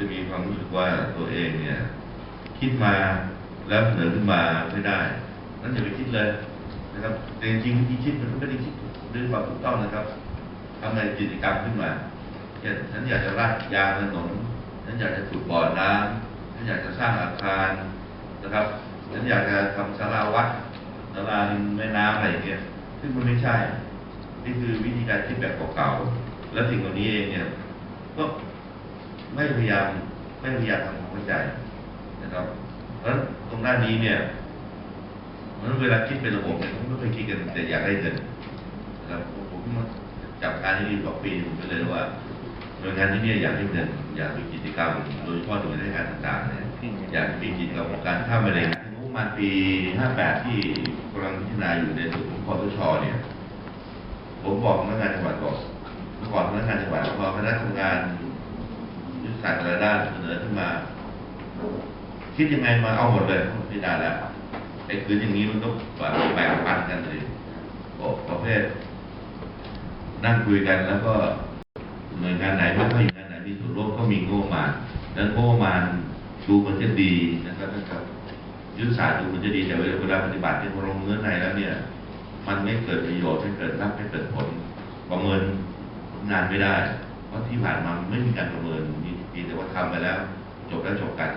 จะมีความรู้สึกว่าตัวเองเนี่ย คิดมาแล้วเสนอขึ้นมาไม่ได้ นั่นอย่าไปคิดเลยนะครับแต่จริงๆวิธีคิดมันก็ไม่ได้คิดด้วยความถูกต้องนะครับทำในกิจกรรมขึ้นมาเช่นฉันอยากจะลาดยางถนนฉันอยากจะขุดบ่อน้ำฉันอยากจะสร้างอาคารนะครับฉันอยากจะทำศาลาวัดศาลาริมแม่น้ำอะไรอย่างเงี้ยซึ่งมันไม่ใช่ นี่คือวิธีการคิดแบบเก่าๆ แล้วสิ่งเหล่านี้เองเนี่ย ก็ ไม่พยายามไม่พยายามทำความเข้าใจนะครับ เพราะฉะนั้นตรงด้านนี้เนี่ยเพราะฉะนั้นเวลาคิดเป็นระบบเนี่ยผมไม่เคยคิดกันแต่อยากได้เงินนะครับผมมาจับการที่นี่สองปีผมก็เลยรู้ว่าหน่วยงานที่เนี่ยอยากให้เงินอยากมีกิจกรรมโดยเฉพาะหน่วยราชการต่างๆเนี่ยอยากมีกิจกรรมของการข้ามไปเลยงบประมาณปี 58 ที่กำลังพิจารณาอยู่ในส่วนของคอสชเนี่ยผมบอกพนักงานจังหวัดบอกเมื่อก่อนพนักงานจังหวัดพอคณะทำงานยุทธ ศาสตร์แต่ละด้านเสนอขึ้นมา คิดยังไงมาเอาหมดเลยไม่ได้แล้วไอ้คืนอย่างนี้มันก็แบบแบ่งปันกันเลยบอกประเภท นั่งคุยกันแล้วก็หน่วยงานไหนไม่ค่อยหน่งานไหนมีส่วนร่วมก็มีงบประมาแล้วงบประมาดูมันจะดีนะครับนะครับยุทธศาสตร์ดูมันจะดีแต่เวลาปฏิบัติที่พอลงเนื้อในแล้วเนี่ย มันไม่เกิดประโยชน์ไม่เกิดรับไม่เกิดผลประเมินงานไม่ได้ เพราะที่ผ่านมาไม่มีการประเมินมี พียงแต่ว่าทำไปแล้ว จบแล้วจบกัน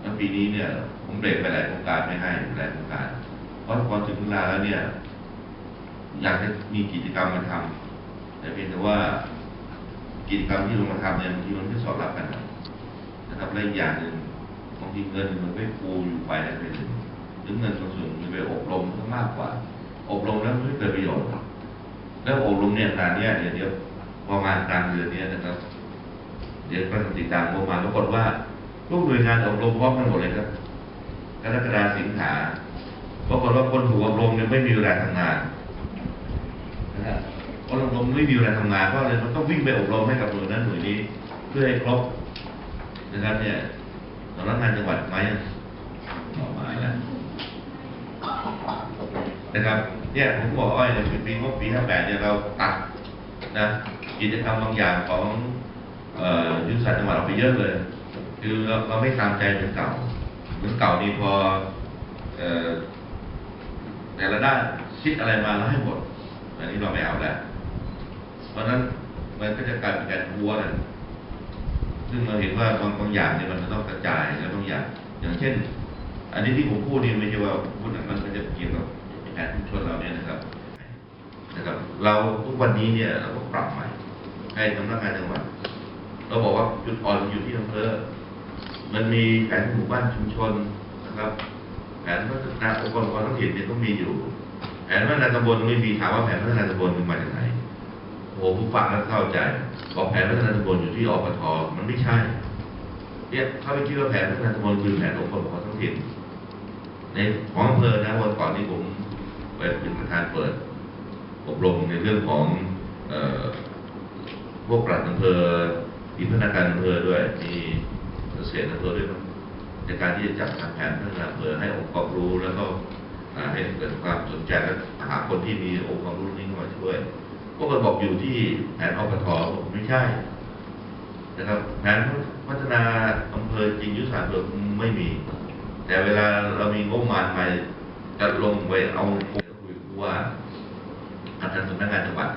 แล้วปีนี้เนี่ย ผมเบรกไปหลายโครงการไม่ให้หลายโครงการเพราะพอถึงเวลาแล้วเนี่ย อยากจะมีกิจกรรมมาทำแต่เพียงแต่ว่ากิจกรรมที่ลงมาทำเนี่ยบางทีมันไม่สอดรับกันนะครับและอีกอย่างหนึ่งบางทีเงินมันไม่ปูอยู่ไปนะไปถึงหรือเงินส่วนส่วนมันไปอบรมก็มากกว่า อบรมแล้วไม่เกิดประโยชน์แล้วอบรมเนี่ยงานเนี้ยเดี๋ยวเดี๋ยวประมาณกลางเดือนเนี้ยนะครับ เดี๋ยวก็ติดตามงบมาปรากฏว่าทุกหน่วยงานอบรมพร้อมกันหมดเลยครับกรกฎาสิงหาปรากฏว่าคนถูกอบรมเนี่ยไม่มีเวลาทำงานนะครับคนอบรมไม่มีเวลาทำงานเพราะอะไรมันต้องวิ่งไปอบรมให้กับหน่วยนั้นหน่วยนี้ เพื่อให้ครบนะครับ เนี่ยสำนักงานจังหวัดไหมออมาแล้วนะครับเนี่ยผมบอกว่าในปีงบปี58เนี่ยเราตัดนะกิจกรรมบางอย่างของ ยุทธศาสตร์จังหวัดเราไปเยอะเลย คือเราเราไม่ตามใจเหมือนเก่า เหมือนเก่านี่พออแต่ละด้านคิดอะไรมาแล้วให้หมดอันนี้เราไม่เอาแล้ว เพราะนั้นมันก็จะกลายเป็นการวัวกันซึ่งเราเห็นว่าบางบางอย่างเนี่ยมันจะต้องกระจายแล้วบางอย่าง อย่างเช่น อันนี้ที่ผมพูดนี่ไม่ใช่ว่าพูดมันมันจะเกี่ยวกับแผนชุมชนเราเนี่ยนะครับนะครับ เราทุกวันนี้เนี่ยเราก็ปรับใหม่ให้สำนักงานจังหวัด เราบอกว่าจุดอ่อนมันอยู่ที่อำเภอ มันมีแผนหมู่บ้านชุมชนนะครับ แผนพัฒนาองค์กรปกครองท้องถิ่นเนี่ยต้องมีอยู่ แผนพัฒนาตำบลไม่มีถามว่าแผนพัฒนาตำบลมันมาจากไหนโอ้โหผู้ฟังแล้วเข้าใจบอกแผนพัฒนาตำบลอยู่ที่อปทมันไม่ใช่เนี่ยเขาไปคิดว่าแผนพัฒนาตำบลคือแผนองค์กรปกครองท้องถิ่นในของอำเภอนะวันก่อนที่ผมไปเป็นประธานเปิด อบรมในเรื่องของออพวกปลัดอำเภอ มีพนักงานอำเภอด้วย มีเกษตรอำเภอด้วยในการที่จะจัดทำแผนพัฒนาอำเภอให้องค์ความรู้แล้วก็ให้เกิดความสนใจและหาคนที่มีองค์ความรู้นี้เข้ามาช่วยพวกเราบอกอยู่ที่แผนอปทไม่ใช่ นะครับแผนพัฒนาอำเภอจริงยุทธศาสตร์อำเภอไม่มี แต่เวลาเรามีงบประมาณไปจะลงไปเอาคุยกับผู้ว่าอาจารย์สำนักงานจังหวัด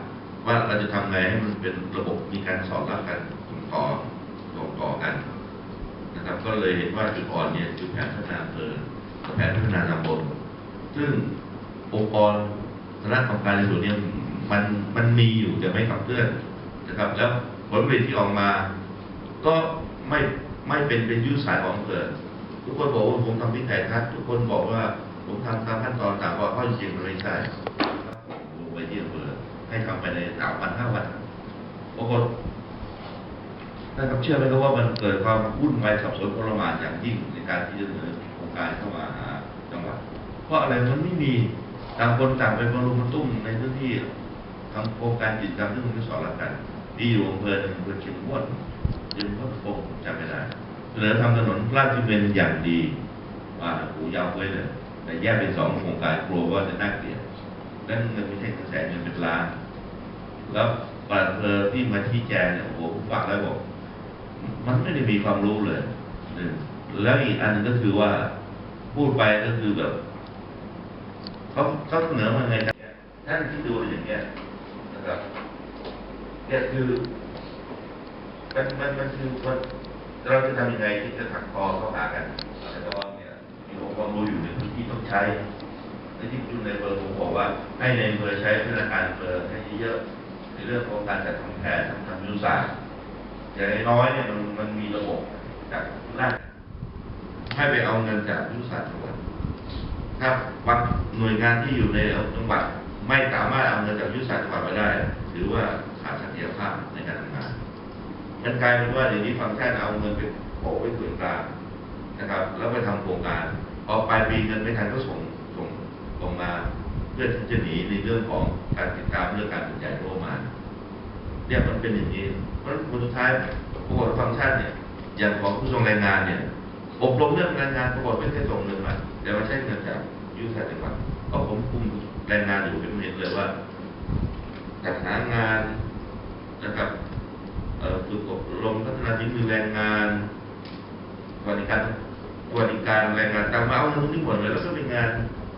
ว่าเราจะทำไงให้มันเป็นระบบมีการสอดรับกัน ต่อส่งต่อกันนะครับ ก็เลยเห็นว่าจุดอ่อนเนี่ยคือแผนพัฒนาอำเภอกับแผนพัฒนาตำบลซึ่งองค์กรคณะกรรมการในส่วนนี้มันมันมีอยู่แต่ไม่ขับเคลื่อนนะครับ แล้วผลผลิตที่ออกมา ก็ไม่ไม่เป็นเป็นยุทธศาสตร์ของอำเภอทุกคนบอกว่าผมทำวิสัยทัศน์ทุกคนบอกว่าผมทำตามขั้นตอนต่างว่าข้อจริงมันไม่ใช่ลงไปที่อำเภอให้ทำไปในสามวันห้าวันปรากฏ ท่านครับเชื่อไหมครับว่ามันเกิดความวุ่นวายสับสนโอลหมานอย่างยิ่งในการที่จะเสนอโครงการเข้ามาหาจังหวัด เพราะอะไรมันไม่มีต่างคนต่างไปบรรลุมตุ้มในพื้นที่ทำโครงการกิจกรรมที่มันไม่สอดรับกันมีอยู่อำเภอหนึ่งอำเภอเชียงม่วนยังก็คงจำไม่ได้เสนอทำถนนลาดที่เป็นอย่างดีว่าหูยาวไว้เลยแต่แยกเป็นสองโครงการกลัวว่าจะน่าเกลียดนั่นเงินไม่ใช่กระแสเงินเป็นล้าน แล้วปลัดอำเภอที่มาชี้แจงเนี่ยโอ้โหผมฟังแล้วบอก มันไม่ได้มีความรู้เลยแล้วอีกอันหนึงก็คือว่าพูดไปก็คือแบบเขาเขาเสนอมาไงกันเนี่ยท่านที่ดูอย่างเงี้ยนะครับเนี่ยคือมันมันมันคือว่าเราจะทำยังไงที่จะถักคอเข้าหากันแต่ว่าเนี่ยมีองค์ความรู้อยู่ในพื้นที่ต้องใช้ในที่ประชุมในอำเภอผมบอกว่า ให้ในอำเภอใช้พนักงานอำเภอให้เยอะในเรื่องของการจัดทำแผนทำทำยุทธศาสตร์ อย่างน้อยเนี่ยมันมันมีระบบจากแรกให้ไปเอาเงินจากยุทธศาสตร์จังหวัดถ้าวัดหน่วยงานที่อยู่ในจังหวัดไม่สามารถเอาเงินจากยุทธศาสตร์จังหวัดมาได้ถือว่าขาดศักยภาพในการทำงานมันกลายเป็นว่าเดี๋ยวนี้ฟังก์ชันเอาเงินไปโปะไว้ส่วนกลางนะครับ แล้วไปทำโครงการพอปลายปีเงินไม่ทันก็ส่งส่งส่งมา เพื่อที่จะหนีในเรื่องของการติดตามเรื่องการบรรยายงบประมาณ เนี่ยมันเป็นอย่างนี้ เพราะฉะนั้นผลสุดท้ายปรากฏว่าฟังก์ชันเนี่ย อย่างของผู้ทรงแรงงานเนี่ย อบรมเรื่องแรงงานปรากฏไม่ได้ส่งเงินมาแต่มาใช้เงินจากยุทธศาสตร์จังหวัดก็ผมคุมแรงงานอยู่เป็นเห็นเลยว่าจัดหางานนะครับเอ่อฝึกอบรมพัฒนาฝีมือแรงงานสวัสดิการสวัสดิการแรงงานตามมาเอาเงินที่หมดเลยแล้วก็เป็นงาน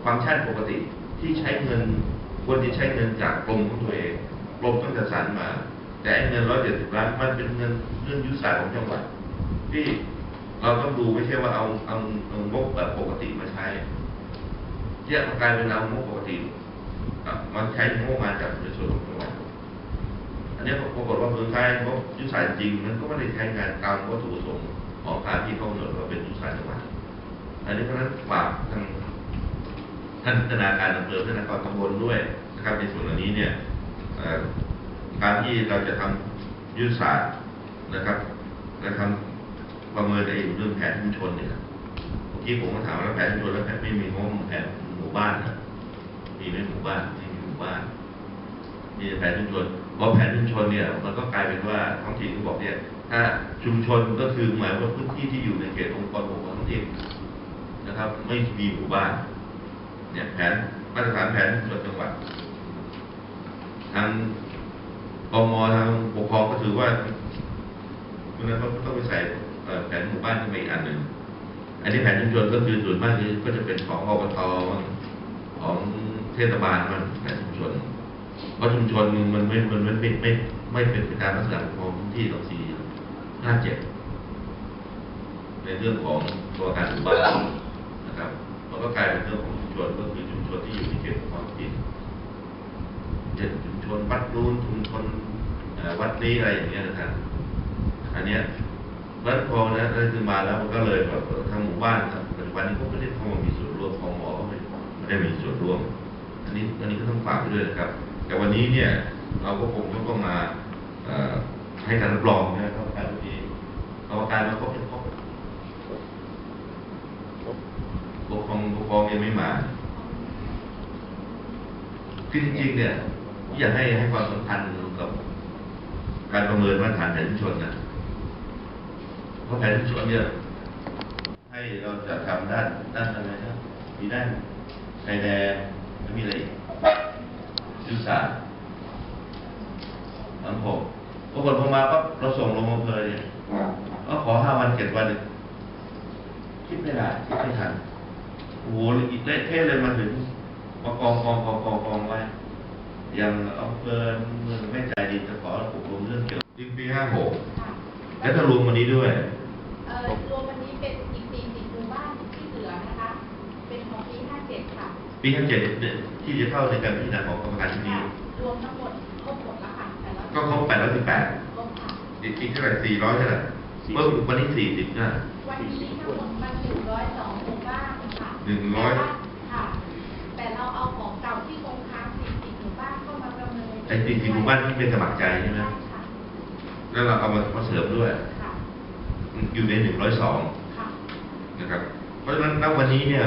ฟังก์ชันปกติที่ใช้เงินควรจะใช้เงินจากกรมของตัวเองกรมต้องจัดสรรมา แต่เงินร้อยเจ็ดสิบล้านมันเป็นเงินเรื่องยุทธศาสตร์ของจังหวัดที่เราต้องดูไม่ใช่ว่าเอาเอาเอางบแบบปกติมาใช้แยกมากลายเป็นเอางบปกติอะมาใช้งบมาจากในส่วนของจังหวัดอันนี้ปรากฏว่าเมืองไทยงบยุทธศาสตร์จริง มันก็ไม่ได้ใช้งานตามวัตถุประสงค์ของการที่เขากำหนดว่าเป็นยุทธศาสตร์จังหวัดอันนี้เพราะฉะนั้นฝากทางท่านพัฒนาการอำเภอพัฒนาการตำบลด้วยนะครับในส่วนเหล่านี้เนี่ยอ่อ การที่เราจะทำยุทธศาสตร์นะครับและทำประเมินในเรื่องแผนชุมชนเนี่ยเมื่อกี้ผมก็ถามว่าแล้วแผนชุมชนแล้วแผนไม่มีงบแผนหมู่บ้านนะมีไหมหมู่บ้านไม่มีหมู่บ้านมีแผนชุมชนเพราะแผนชุมชนเนี่ยมันก็กลายเป็นว่าท้องถิ่นเขาบอกเนี่ยถ้าชุมชนก็คือหมายว่าพื้นที่ที่อยู่ในเขตองค์กรปกครองท้องถิ่นนะครับ ไม่มีหมู่บ้าน เนี่ยแผนมาตรฐานแผนส่วนจังหวัดทาง กมทางปกครองก็ถือว่าเพราะนั้นก็ต้องไปใส่แผนหมู่บ้านขึ้นมาอีกอันหนึ่งอันนี้แผนชุมชนก็คือส่วนมากคือก็จะเป็นของอบตของเทศบาลมันแผนชุมชนเพราะชุมชนมันไม่มันไม่ไม่ไม่ไม่เป็นไปตามลักษณะของพื้นที่ต่อสี่ห้าเจ็ดในเรื่องของตัวการหมู่บ้านนะครับ มันก็กลายเป็นเรื่องของชุมชนก็คือชุมชนที่อยู่ในเขตของท้องถิ่น เช่นชุมชนวัดนู้นชุมชนวัดนี้อะไรอย่างเงี้ยนะครับอันเนี้ยวัดพอนะนั่นคือมาแล้วมันก็เลยแบบทางหมู่บ้านครับปัจจุบันนี้ก็ไม่ได้เข้ามามีส่วนร่วมของหมอไม่ไม่ได้มีส่วนร่วม อันนี้อันนี้ก็ต้องฝากไปด้วยนะครับ แต่วันนี้เนี่ยเราก็คงต้องมาให้การรับรองนะครับการที่กรรมการมาครบยังครบปกครองปกครองยังไม่มาคือจริงๆเนี่ย อยากให้ให้ความสำคัญกับการประเมินมาตรฐานแผนชุมชนนะเพราะแผนชุมชนเนี่ยให้เราจะทำด้านด้านอะไรนะมีด้านชายแดนแล้วมีอะไรอีกยุทธศาสตร์สังคมปรากฏพอมาก็เราส่งลงอำเภอเนี่ยก็ขอห้าวันเจ็ดวันคิดไม่ได้คิดไม่ทันโอ้โหอีกเละเทะเลยมาถึงมากองกองกองกองกองไว้ อย่างอำเภอเมืองแม่ใจดีจะขออบรมเรื่องเกี่ยวกับปีห้าหกค่ะและถ้ารวมวันนี้ด้วย เอ่อรวมวันนี้เป็นอีก40หมู่บ้านที่เหลือนะคะ เป็นของปี57 ค่ะปีห้าเจ็ดที่จะเข้าในการพิจารณาของกรรมการชุดนี้ค่ะ รวมทั้งหมดครบหมดแล้วค่ะแต่ละก็ครบแปดร้อยสิบแปดครบค่ะ อีกอีกเท่าไหร่สี่ร้อยเท่าไหร่เมื่อวันนี้สี่สิบนะ วันนี้ทั้งหมดมัน102หมู่บ้านค่ะหนึ่งร้อยแต่ว่าค่ะ แต่เราเอาของเก่าที่คงค้าง40หมู่บ้านเข้า มาประเมินไอ้สี่สิบหมู่บ้านที่เป็นสมัครใจใช่ไหมใช่ค่ะแล้วเราเอามามาเสริมด้วย ค่ะอยู่ในหนึ่งร้อยสองค่ะนะครับ เพราะฉะนั้นณวันนี้เนี่ย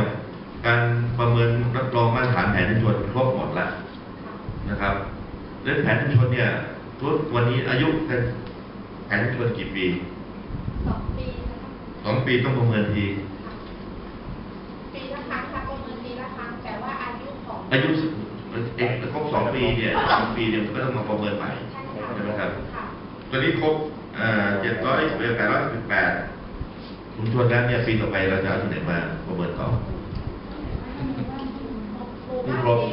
การประเมินรับรองมาตรฐานแผนชุมชนครบหมดแล้วค่ะนะครับเรื่องแผนชุมชนเนี่ยทุกวันนี้อายุแผนชุมชนกี่ปีสองปีนะคะสองปีต้องประเมินทีค่ะปีละครั้งค่ะประเมินปีละครั้งแต่ว่าอายุของอายุ สิบเอกครบสองปีเนี่ยสองปีเนี่ยมันก็ต้องมาประเมินใหม่ใช่ค่ะใช่ไหมครับค่ะตอนนี้ครบเอ่อเจ็ดร้อยแปดร้อยสิบแปดชุมชนนั้นเนี่ยปีต่อไปเราจะเอาที่ไหนมาประเมินต่อหมู่บ้านนี้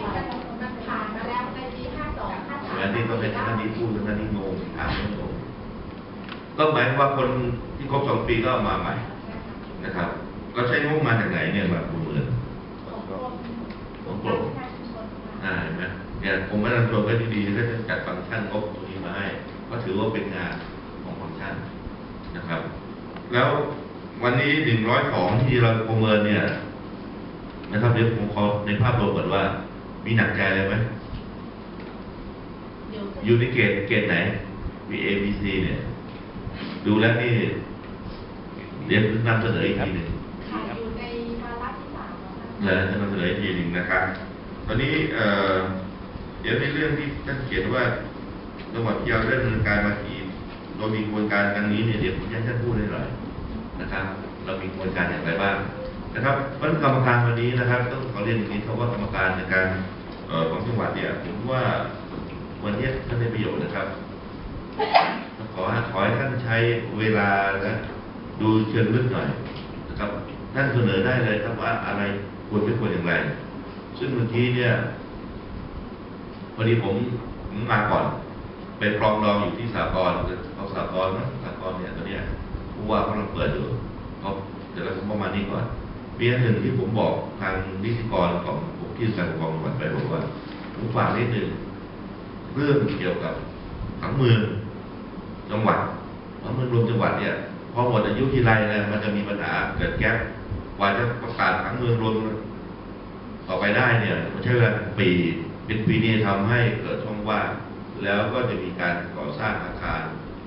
มันผ่านมาแล้วในปีห้าสองห้าสามอันนี้ก็เป็นท่านนี้พูดท่านนี้งงถามไม่งงก็หมายความว่าคนที่ครบสองปีก็เอามาใหม่นะครับ ก็ใช้งบมาจากไหนเนี่ยมาประเมินของกรมข องกรมอ่าเห็นไหมเนี่ยผมไม่รับรวมไว้ดีๆก็จะจัดฟังก์ชันงบตรงนี้มาให้ ก็ถือว่าเป็นงานของฟังก์ชันนะครับ แล้ววันนี้หนึ่งร้อยของที่เราประเมินเนี่ย นะครับเดี๋ยวผมขอในภาพรวมก่อนว่า มีหนักใจอะไรไหมเดี๋ยวจะอยู่ในเกณฑ์เกณฑ์ไหน B A B C เนี่ย ดูแล้วนี่เดี๋ยวนำเสนออีกทีหนึ่งขายอยู่ในวาระที่สามแล้วนะแล้วจะนำเสนออีกทีหนึ่งนะครับ ตอนนี้เดี๋ยวในเรื่องที่ท่านเขียนว่าจังหวัดพะเยาได้ดำเนินการมากี่โดยมีกระบวนการดังนี้เนี่ยเดี๋ยวผมจะท่านพูดให้หน่อยนะครับ เรามีกระบวนการอย่างไรบ้างนะครับเพราะฉะนั้นกรรมการวันนี้นะครับ ต้องขอเรียนอย่างนี้ครับว่ากรรมการในการออของจังหวัดเนี่ยผมว่าวันนี้ท่านได้ประโยชน์นะครับขอขอให้ท่านใช้เวลาและดูเชิงลึกหน่อยนะครับ ท่านเสนอได้เลยครับว่าอะไรควรไม่ควรอย่างไร ซึ่งเมื่อกี้เนี่ยพอดีผมผมมาก่อนไปปรองดองอยู่ที่สากลเอาสากลนะสากลเนี่ยตอนเนี้ยผู้ว่ากำลังเปิดอยู่ก็เดี๋ยวเราประมาณนี้ก่อนมีอันหนึ่งที่ผมบอกทางนิติกรของผมที่กากครองจังหวัดไปบอกว่าผมฝากนิดหนึ่งเรื่องเกี่ยวกับผังเมืองจังหวัดเพราะมันรวมจังหวัดเนี่ยพอหมดอายุทีไรเนี่ยมันจะมีปัญหาเกิดแก๊ปกว่าจะประกาศผังเมืองรวม ต่อไปได้เนี่ยมันใช้เวลาป็นปีเป็นปีนี้ทำให้เกิดช่องว่างแล้วก็จะมีการก่อสร้างอาคาร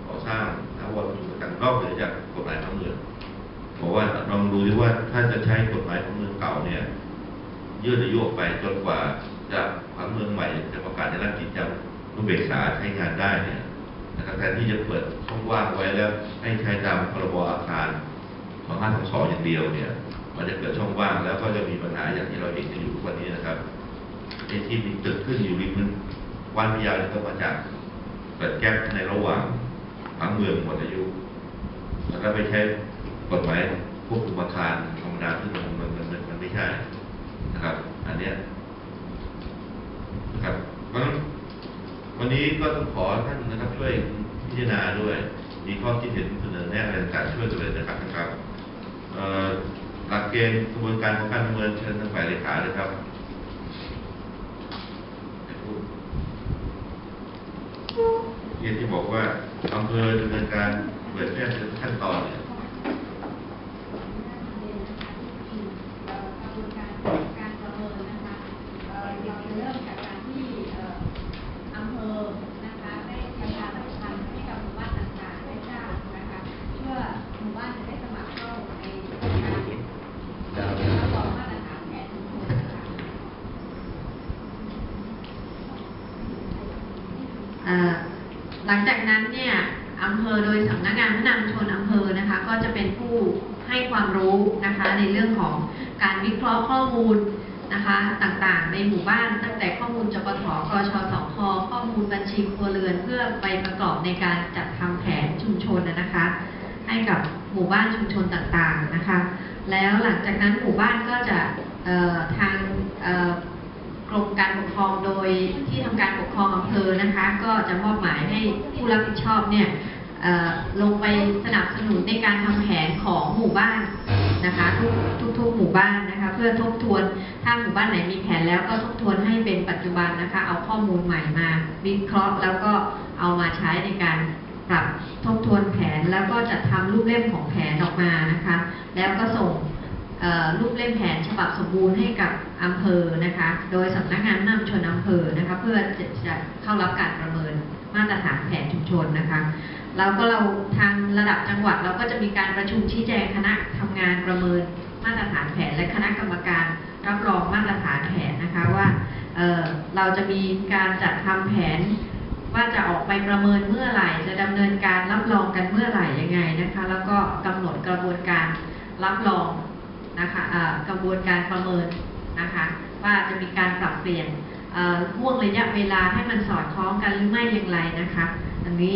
ก่อสร้างนวัตถุต่างๆนอกเหนือจากกฎหมายผังเมืองบอกว่าลองดูดิว่าถ้าจะใช้กฎหมายผังเมืองเก่าเนี่ยยืดอายุออกไปจนกว่าจะผังเมืองใหม่จะประกาศในราชกิจจานุเบกษาใช้งานได้เนี่ยนะครับแทนที่จะเปิดช่องว่างไว้แล้วให้ใช้ตามพรบอาคาร 2522อย่างเดียวเนี่ย มันจะเกิดช่องว่างแล้วก็จะมีปัญหาอย่างที่เราเห็นกันอยู่ทุกวันนี้นะครับไอ้ที่มีตึกขึ้นอยู่ริมวันพยาเนี่ยก็มาจากเกิดแก๊ปในระหว่างผังเมืองหมดอายุ แล้วก็ไปใช้กฎหมายควบคุมอาคารธรรมดาซึ่มันมันมันมันมันไม่ใช่นะครับ อันเนี้ยนะครับเพราะฉะนั้นวันนี้ก็ต้องขอท่านนะครับช่วยพิจารณาด้วย มีข้อคิดเห็นเสนอแนะอะไรต่างๆช่วยกันเลยนะครับนะครับเอ่อ หลักเกณฑ์กระบวนการของการประเมินเชิญทางฝ่ายเลขาเลยครับเกณฑ์ที่บอกว่าอำเภอดำเนินการเปิดแพร่ขั้นตอนเนี่ย หลังจากนั้นเนี่ยอำเภอโดยสำนักงานพัฒนาชุมชนอำเภอนะคะ ก็จะเป็นผู้ให้ความรู้นะคะในเรื่องของการวิเคราะห์ข้อมูลนะคะต่างๆ ในหมู่บ้านตั้งแต่ข้อมูลจปทกชสคข้อมูลบัญชีครัวเรือน เพื่อไปประกอบในการจัดทำแผนชุมชนนะคะ ให้กับหมู่บ้านชุมชนต่างๆนะคะ แล้วหลังจากนั้นหมู่บ้านก็จะทาง กรมการปกครองโดยที่ทำการปกครองอำเภอนะคะ ก็จะมอบหมายให้ผู้รับผิดชอบเนี่ยลงไปสนับสนุนในการทำแผนของหมู่บ้านนะคะทุกทุกๆหมู่บ้านนะคะเพื่อทบทวนถ้าหมู่บ้านไหนมีแผนแล้วก็ทบทวนให้เป็นปัจจุบันนะคะเอาข้อมูลใหม่มาวิเคราะห์ แล้วก็เอามาใช้ในการปรับทบทวนแผนแล้วก็จะทำรูปเล่มของแผนออกมานะคะ แล้วก็ส่ง รูปเล่มแผนฉบับสมบูรณ์ให้กับอำเภอนะคะ โดยสำนักงานนำชนอำเภอนะคะ เพื่อจะจะเข้ารับการประเมินมาตรฐานแผนชุมชนนะคะแล้วก็เราทางระดับจังหวัดเราก็จะมีการประชุมชี้แจงคณะทำงานประเมินมาตรฐานแผน และคณะกรรมการรับรองมาตรฐานแผนนะคะว่าเเราจะมีการจัดทำแผน ว่าจะออกไปประเมินเมื่อไหร่ จะดำเนินการรับรองกันเมื่อไหร่ยังไงนะคะ แล้วก็กำหนดกระบวนการรับรอง นะคะกระบวนการประเมินนะคะว่าจะมีการปรับเปลี่ยนเอ่อห่วงระยะเวลาให้มันสอดคล้องกันหรือไม่อย่างไรนะคะอันนี้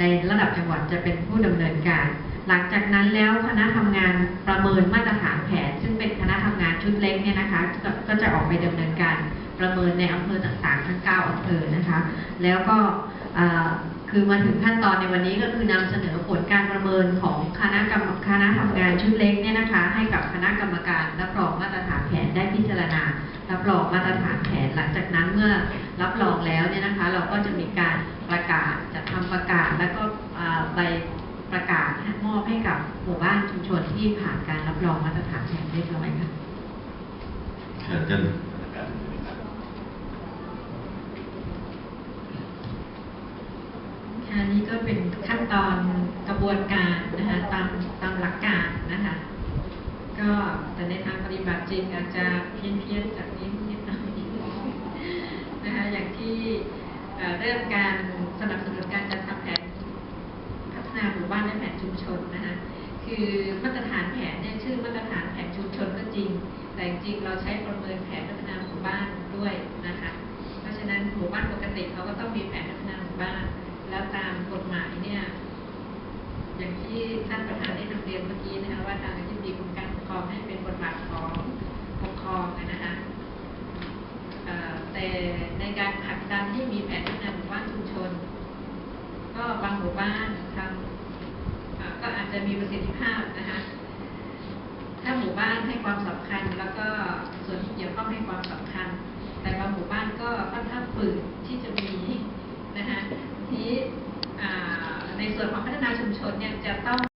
ในระดับจังหวัดจะเป็นผู้ดำเนินการ หลังจากนั้นแล้วคณะทำงานประเมินมาตรฐานแผน ซึ่งเป็นคณะทำงานชุดเล็กเนี่ยนะคะก็ก็จะออกไปดำเนินการประเมินในอำเภอต่างๆทั้ง 9อำเภอนะคะ แล้วก็คือมาถึงขั้นตอนในวันนี้ก็คือนำเสนอผลการประเมินของคณะกรรมคณะทำงานชุดเล็กเนี่ย ให้กับคณะกรรมการรับรองมาตรฐานแผนได้พิจารณา รับรองมาตรฐานแผนหลังจากนั้นเมื่อรับรองแล้วเนี่ยนะคะ เราก็จะมีการประกาศจัดทำประกาศแล้วก็เอ่อใบประกาศมอบให้กับหมู่บ้านชุมชนที่ผ่านการรับรองมาตรฐานแผนเรียบร้อยค่ะเชิญท่านค่ะนี่ก็เป็นขั้นตอนกระบวนการนะคะตามตามหลักการนะคะ ก็แต่ในทางปฏิบัติจริงอาจจะเพี้ยนเพี้ยนๆจากนี้นิดหน่อยนะคะอย่างที่เอ่อเริ่มการสนับสนุนการจัดทำแผนพัฒนาหมู่บ้านและแผนชุมชนนะคะคือมาตรฐานแผนเนี่ยชื่อมาตรฐานแผนชุมชนก็จริง แต่จริงเราใช้ประเมินแผนพัฒนาหมู่บ้านด้วยนะคะเพราะฉะนั้นหมู่บ้านปกติเขาก็ต้องมีแผนพัฒนาหมู่บ้าน แล้วตามกฎหมายเนี่ยอย่างที่ท่านประธานได้นำเรียนเมื่อกี้นะคะว่าทางอธิบดีกรมการ ครองให้เป็นบทบาทของปกครองนะคะเอ่อแต่ในการผลักดันให้มีแผนพัฒนาหมู่บ้านชุมชน ก็บางหมู่บ้านทำก็อาจจะมีประสิทธิภาพนะคะถ้าหมู่บ้านให้ความสำคัญ แล้วก็ส่วนที่เกี่ยวข้องให้ความสำคัญ แต่บางหมู่บ้านก็ค่อนข้างฝืนที่จะมีนะคะที่อ่าในส่วนของพัฒนาชุมชนเนี่ยจะต้อง